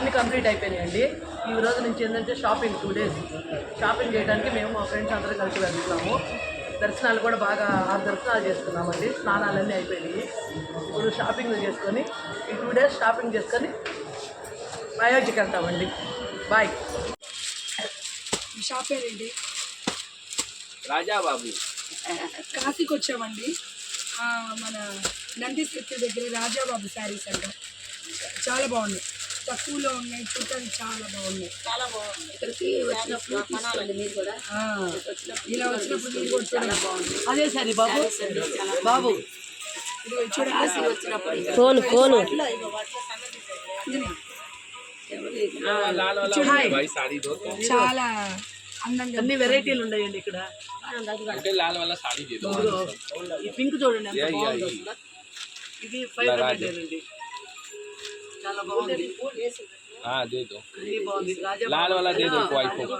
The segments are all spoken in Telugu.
పనులన్నీ కంప్లీట్ అయిపోయినాయండి. ఈ రోజు నుంచి ఏంటంటే షాపింగ్ టూ డేస్ షాపింగ్ చేయడానికి మేము మా ఫ్రెండ్స్ అందరం కలిసి వెళ్తున్నాము. దర్శనాలు కూడా బాగా ఆరు దర్శనాలు చేసుకున్నామండి. స్నానాలన్నీ అయిపోయినాయి. ఇప్పుడు షాపింగ్ చేసుకొని ఈ టూ డేస్ షాపింగ్ చేసుకొని అయోధ్యకి వెళ్తామండి. బాయ్ ఈ షాప్ పేరేంటి రాజా బాబు. కాశీకి వచ్చామండి. ఆ, మన నంది దగ్గర రాజాబాబు శారీస్ అంట. చాలా బాగున్నాయి. తక్కువలో ఉన్నాయి చూడటానికి చాలా బాగున్నాయి. చాలా బాగుంది. ఇలా వచ్చినప్పుడు మీరు కూడా. చాలా బాగుంది. అదే సరే బాబు. బాబు. చూడాల్సి వచ్చినప్పుడు ఫోన్ ఫోన్ చాలా అన్ని వెరైటీలు ఉన్నాయండి ఇక్కడ. ఈ పింక్ చూడండి ఇది ఫైవ్ హండ్రెడ్ అండి. हाँ दे दो। लाल वाला दे दो कोई को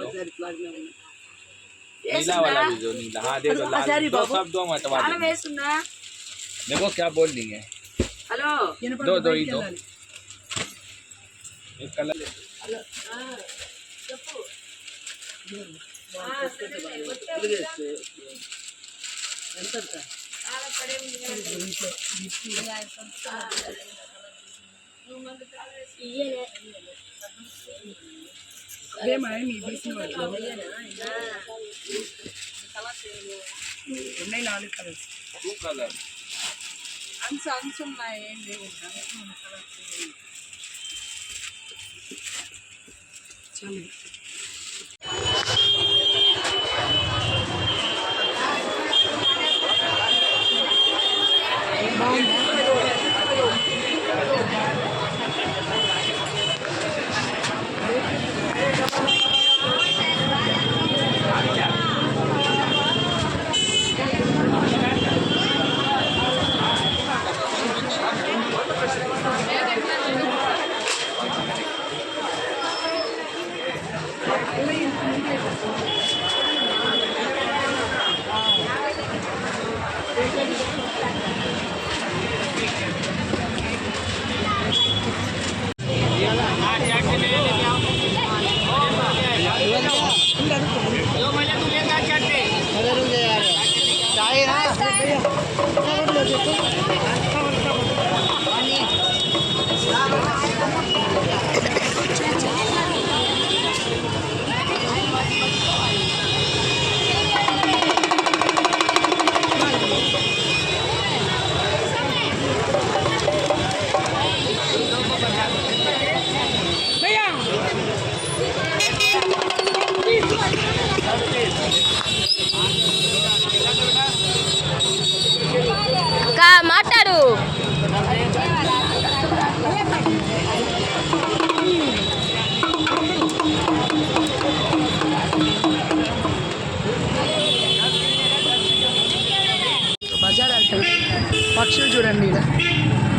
नीला वाला भी दो नीला। हाँ दे दो लाल। दो सब दो मटवा देखो क्या बोल रही है। हेलो। दो दो ही दो। एक कलर ఎంత అదే మరి మీ తీసిన ఉన్నాయి నాలుగు కలర్స్ అంచు అంచు ఉన్నాయి ఏం లేవు చాలా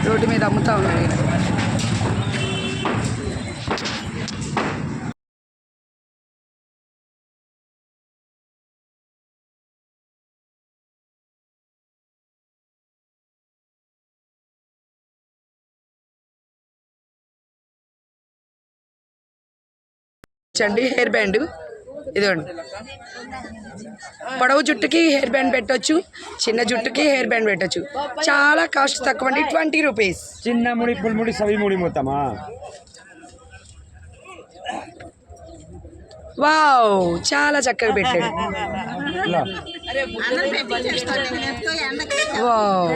రోడ్డు మీద అమ్ముతూ ఉన్నారు చండి హెయిర్ బ్యాండ్. ఇదిగోండి. పొడవు జుట్టుకి హెయిర్ బ్యాండ్ పెట్టొచ్చు చిన్న జుట్టుకి హెయిర్ బ్యాండ్ పెట్టొచ్చు. చాలా కాస్ట్ తక్కువ అండి ట్వంటీ రూపీస్. చిన్న ముడి పుల్ముడి సవి ముడి మొత్తమా? వావ్ చాలా చక్కగా పెట్టాడు. వావ్.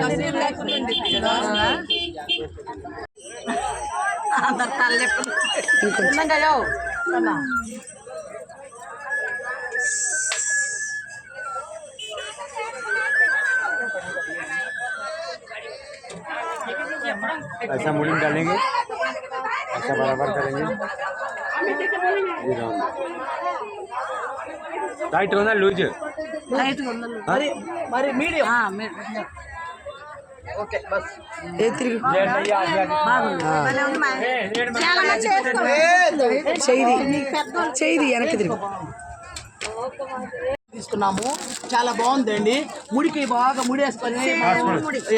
ऐसा मुड़ी में डालेंगे ऐसा बराबर करेंगे ये राउंड टाइट होना लूज మరి మరి మీడియం ఓకే బస్ ఏ తిరిగి చేయి చేయి వెనక్కి తిరుగు తీసుకున్నాము చాలా బాగుందండి. ముడికి బాగా ముడేసుకొని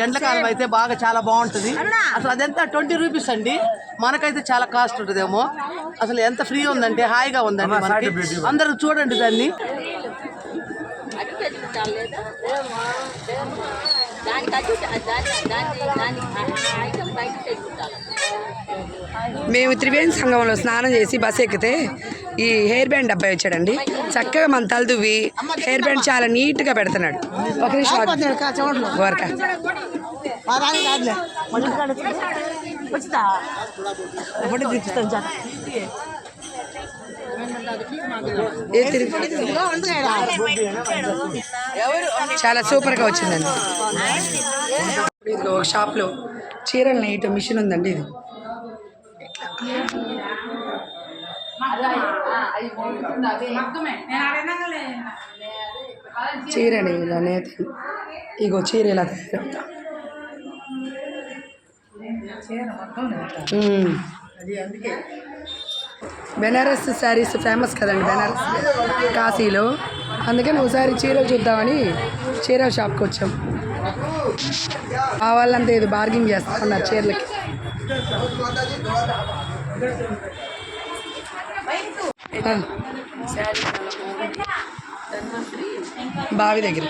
ఎండాకాలం అయితే బాగా చాలా బాగుంటుంది. అసలు అదంతా? ట్వంటీ రూపీస్ అండి. మనకైతే చాలా కాస్ట్ ఉంటుందేమో. అసలు ఎంత ఫ్రీ ఉందంటే హాయిగా ఉందండి మనకి. అందరూ చూడండి దాన్ని దానికి అది దాని దాని దాని ఐటమ్ బయట తెచ్చుకుంటాను మేము త్రివేణి సంగమంలో స్నానం చేసి బస్ ఎక్కితే ఈ హెయిర్ బ్యాండ్ అబ్బాయి వచ్చాడండి. చక్కగా మన తల దువ్వి హెయిర్ బ్యాండ్ చాలా నీట్గా పెడుతున్నాడు. ఒక నిమిషం చాలా సూపర్గా వచ్చిందండి. ఇదిగో ఒక షాప్లో చీరలు నెయ్యట మిషన్ ఉందండి ఇది. చీరని ఇలా నేత ఇగో చీర ఇలా తయారవుతా ఉమ్. బెనారస్ శారీస్ ఫేమస్ కదండి బెనారస్ కాశీలో. అందుకని ఒకసారి చీరలు చూద్దామని చీర షాప్కి వచ్చాం. మా వాళ్ళంతా ఏదో బార్గింగ్ చేస్తా ఉన్నారు చీరలకి. బావి దగ్గర.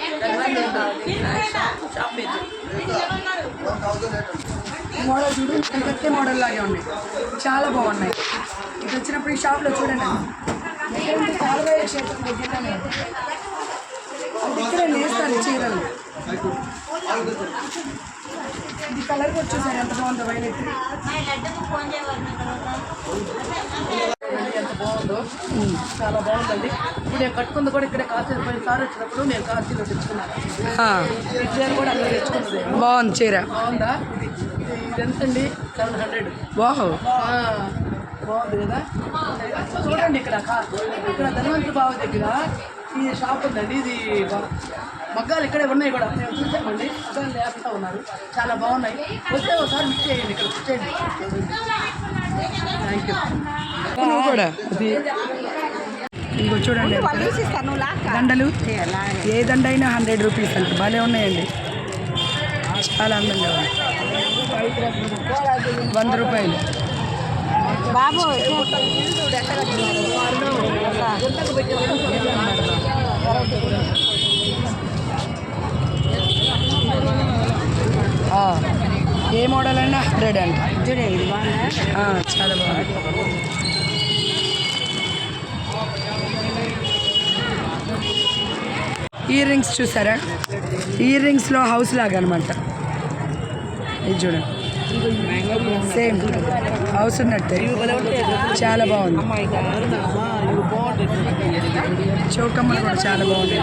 మోడల్ చూడు మోడల్ లాగే ఉన్నాయి. చాలా బాగున్నాయి. ఇది వచ్చినప్పుడు ఈ షాప్లో చూడండి. దగ్గర కాలువయ్య క్షేత్రం. అది ఇక్కడ నేస్తాను చీరలు. ఇది కలర్ వచ్చేసారి ఎంత బాగుందో వైలెట్. ఎంత బాగుందో. చాలా బాగుందండి. ఇప్పుడు నేను కట్టుకుంది కూడా ఇక్కడే కాశీ పోయిన సార్ వచ్చినప్పుడు నేను కాశీలో తెచ్చుకున్నాను. చీర కూడా అక్కడ తెచ్చుకున్నది. బాగుంది చీర. బాగుందా? ఇది ఇది ఎంతండి సెవెన్ హండ్రెడ్. వాహ్ బాగుంది కదా? చూడండి ఇక్కడ ఇక్కడ ధనవంతుల బావ దగ్గర ఈ షాప్ ఉందండి. ఇది మగ్గాలు ఇక్కడే ఉన్నాయి కూడా. మేము చూసామండి మగ్గాలు లేపుతా ఉన్నారు. చాలా బాగున్నాయి. వస్తే ఒకసారి మిక్స్ చేయండి ఇక్కడ. వచ్చేయండి థ్యాంక్ యూ కూడా. ఇంకో చూడండి దండలు? ఏ దండ అయినా హండ్రెడ్ రూపీస్ అంట. భలే ఉన్నాయండి. చాలా అందంగా వంద రూపాయలు. బాబు ఏ మోడల్ అయినా హండ్రెడ్ అంట. ఆ, చాలా బాగుంది. ఇయర్ రింగ్స్ చూసారా? ఇయర్ రింగ్స్లో హౌస్ లాగా అనమాట ఇది చూడండి. సేమ్ హౌస్ ఉన్నట్టే. చాలా బాగుంది. చౌకమ్మలు కూడా చాలా బాగుంది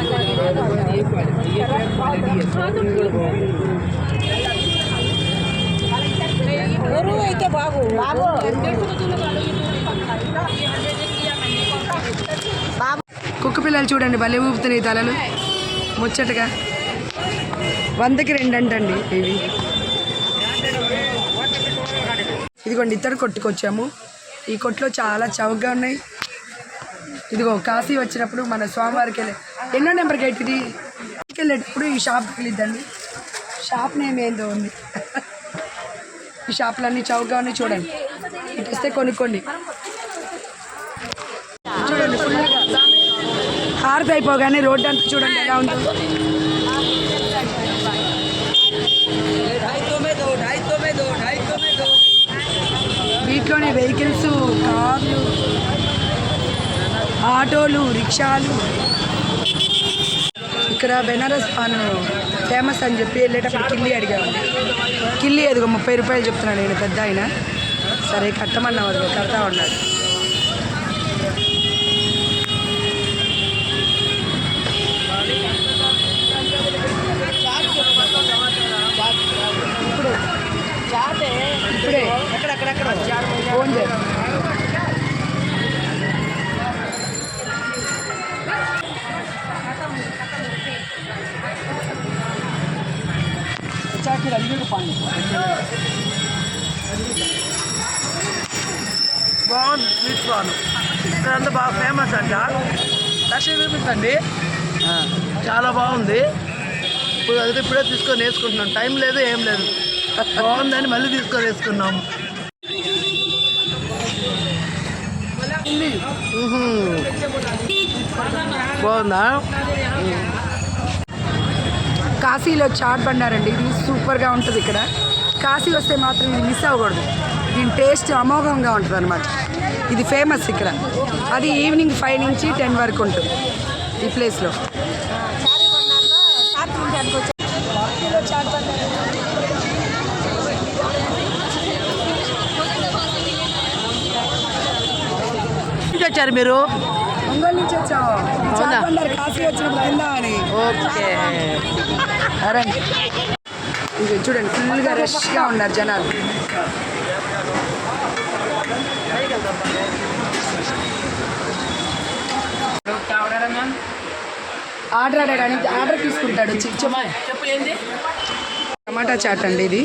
అయితే కుక్క పిల్లలు చూడండి భలే ఊపుతున్నాయి తలలు. ముచ్చటగా. వందకి రెండు అంటండి ఇవి. ఇదిగోండి ఇద్దరు కొట్టుకొచ్చాము. ఈ కొట్లో చాలా చౌకగా ఉన్నాయి. ఇదిగో కాశీ వచ్చినప్పుడు మన స్వామివారికి వెళ్ళే ఎన్నో నెంబర్ గేట్ ఇది? వెళ్ళేటప్పుడు ఈ షాప్కి వెళ్ళిద్దండి. షాప్ నేమ్ ఏందో ఉంది. ఈ షాపులన్నీ చౌకగా ఉన్నాయి చూడండి. ఇటు వస్తే కొనుక్కోండి. చూడండి ఫుల్గా హారతి అయిపోగానే రోడ్డు అంతా చూడండి ఎలా ఉందో. వీటిలోనే వెహికల్స్ కార్లు ఆటోలు రిక్షాలు. ఇక్కడ బెనారస్ పాన్ ఫేమస్ అని చెప్పి వెళ్ళేటప్పుడు కిల్లి అడిగాము కిల్లి ఎదుగు ముప్పై రూపాయలు చెప్తున్నాను నేను పెద్ద ఆయన. సరే కట్టమన్నా కడతా ఉన్నాడు. ఇప్పుడే. ఫోన్ బాగుంది స్వీట్ కార్న్ ఇక్కడ అంతా బాగా ఫేమస్ అంట. థర్టీ రూపీస్ అండి. చాలా బాగుంది. ఇప్పుడు అది ఇప్పుడే తీసుకొని వేసుకుంటున్నాం టైం లేదు ఏం లేదు. బాగుందని మళ్ళీ తీసుకొని వేసుకున్నాము బాగుందా? కాశీలో చాట్ బండారండి. ఇది సూపర్గా ఉంటుంది ఇక్కడ. కాశీ వస్తే మాత్రం ఇది మిస్ అవ్వకూడదు. దీని టేస్ట్ అమోఘంగా ఉంటుంది అనమాట ఇది ఫేమస్ ఇక్కడ. అది ఈవినింగ్ ఫైవ్ నుంచి టెన్ వరకు ఉంటుంది ఈ ప్లేస్లో నుంచి వచ్చారు మీరు? ఒంగోలు నుంచి వచ్చాము. కాశీ వచ్చినప్పుడు చూడండి ఫుల్గా రష్గా ఉన్నారు జనాలు. ఆర్డర్ అడగడానికి ఆర్డర్ తీసుకుంటాడు టమాటా చాట్ అండి ఇది.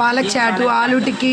పాలక్ చాటు. ఆలు టిక్కీ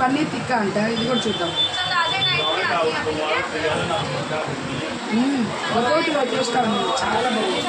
పన్నీర్ తిక్క అంట ఇది కూడా చూద్దాం. ఒక్కోటి వచ్చేస్తాను చాలా బాగుంది.